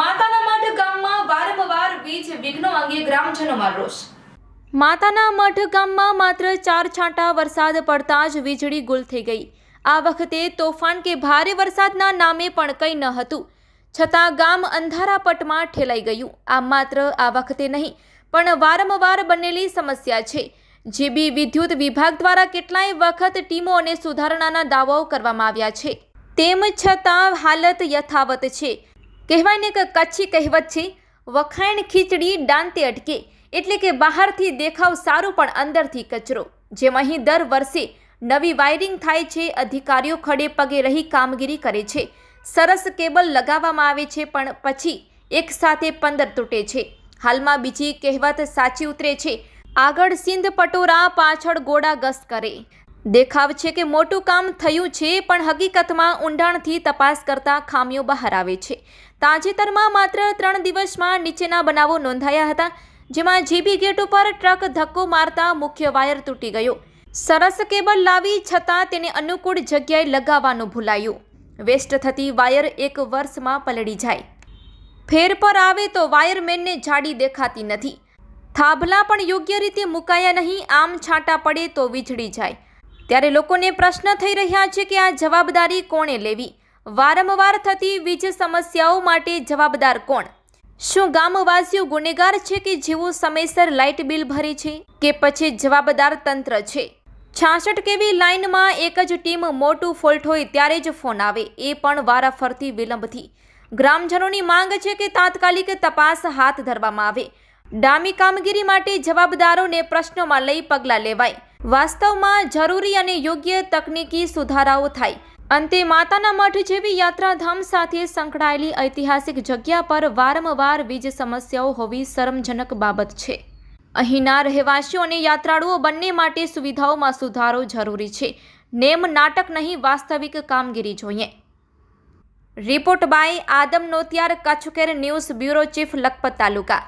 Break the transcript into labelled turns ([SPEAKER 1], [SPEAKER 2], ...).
[SPEAKER 1] માતાના મઠ ગામમાં વારંવાર ગામમાં માત્ર ચાર છાંટા વરસાદ પડતા જ વીજળી ગુલ થઈ ગઈ. આ વખતે તોફાન કે ભારે વરસાદના નામે પણ કંઈ ન હતું. છતાં ગામ અંધારાપટમાં ઠેલાઈ ગયું. આ માત્ર આ વખતે નહીં, પણ વારંવાર બનેલી સમસ્યા છે. જે બી વિદ્યુત વિભાગ દ્વારા કેટલાય વખત ટીમો અને સુધારણાના દાવાઓ કરવામાં આવ્યા છે. તેમ છતાં હાલત યથાવત છે. કહેવાય ને કે કચ્છી કહેવત છે, વખાણ ખીચડી દાંતે અટકે, એટલે કે બહારથી દેખાવ સારું પણ અંદરથી કચરો. જેમ અહીં દર વર્ષે નવી વાયરિંગ થાય છે, અધિકારીઓ ખડે પગે રહી કામગીરી કરે છે. સરસ કેબલ લગાવવામાં આવે છે, પણ પછી એક સાથે પંદર તૂટે છે. હાલમાં બીજી કહેવત સાચી ઉતરે છે, આગળ સિંધ પટોરા પાછળ ગોડા ગસ્ત કરે. દેખાવ છે કે મોટું કામ થયું છે, પણ હકીકતમાં ઊંડાણથી તપાસ કરતા ખામીઓ બહાર આવે છે. તાજેતરમાં માત્ર ત્રણ દિવસમાં નીચેના બનાવો નોંધાયા હતા, જેમાં જીબી ગેટ ઉપર ટ્રક ધક્કો મારતા મુખ્ય વાયર તૂટી ગયો. સરસ કેબલ લાવી છતાં તેને અનુકૂળ જગ્યાએ લગાવવાનું ભૂલાયું. વેસ્ટ થતી વાયર એક વર્ષમાં પલળી જાય. ફેર પર આવે તો વાયરમેનને જાડી દેખાતી નથી. થાંભલા પણ યોગ્ય રીતે મુકાયા નહીં, આમ છાંટા પડે તો વીજળી જાય. ત્યારે લોકોને પ્રશ્ન થઈ રહ્યા છે કે આ જવાબદારી કોણે લેવી? વારંવાર થતી વીજ સમસ્યાઓ માટે જવાબદાર કોણ? શું ગામવાસીઓ ગુનેગાર છે કે જેઓ સમયસર લાઇટ બિલ ભરે છે કે પછી જવાબદાર તંત્ર છે? છાસઠ કેવી લાઇનમાં એક જ ટીમ મોટું ફોલ્ટ હોય ત્યારે જ ફોન આવે, એ પણ વારાફરતી વિલંબથી. ગ્રામજનોની માંગ છે કે તાત્કાલિક તપાસ હાથ ધરવામાં આવે. ડામી કામગીરી માટે જવાબદારોને પ્રશ્નોમાં લઈ પગલાં લેવાય. વાસ્તવમાં જરૂરી અને યોગ્ય તકનીકી સુધારાઓ થાય. અંતે માતાના મઠ જેવી યાત્રાધામ સાથે સંકળાયેલી ઐતિહાસિક જગ્યા પર વારંવાર વીજ સમસ્યાઓ હોવી શરમજનક બાબત છે. અહીંના રહેવાસીઓ અને યાત્રાળુઓ બંને માટે સુવિધાઓમાં સુધારો જરૂરી છે. નેમ નાટક નહીં, વાસ્તવિક કામગીરી જોઈએ. રિપોર્ટ બાય આદમ નોતિયાર કચ્છકેર ન્યૂઝ બ્યુરો ચીફ લખપત તાલુકા.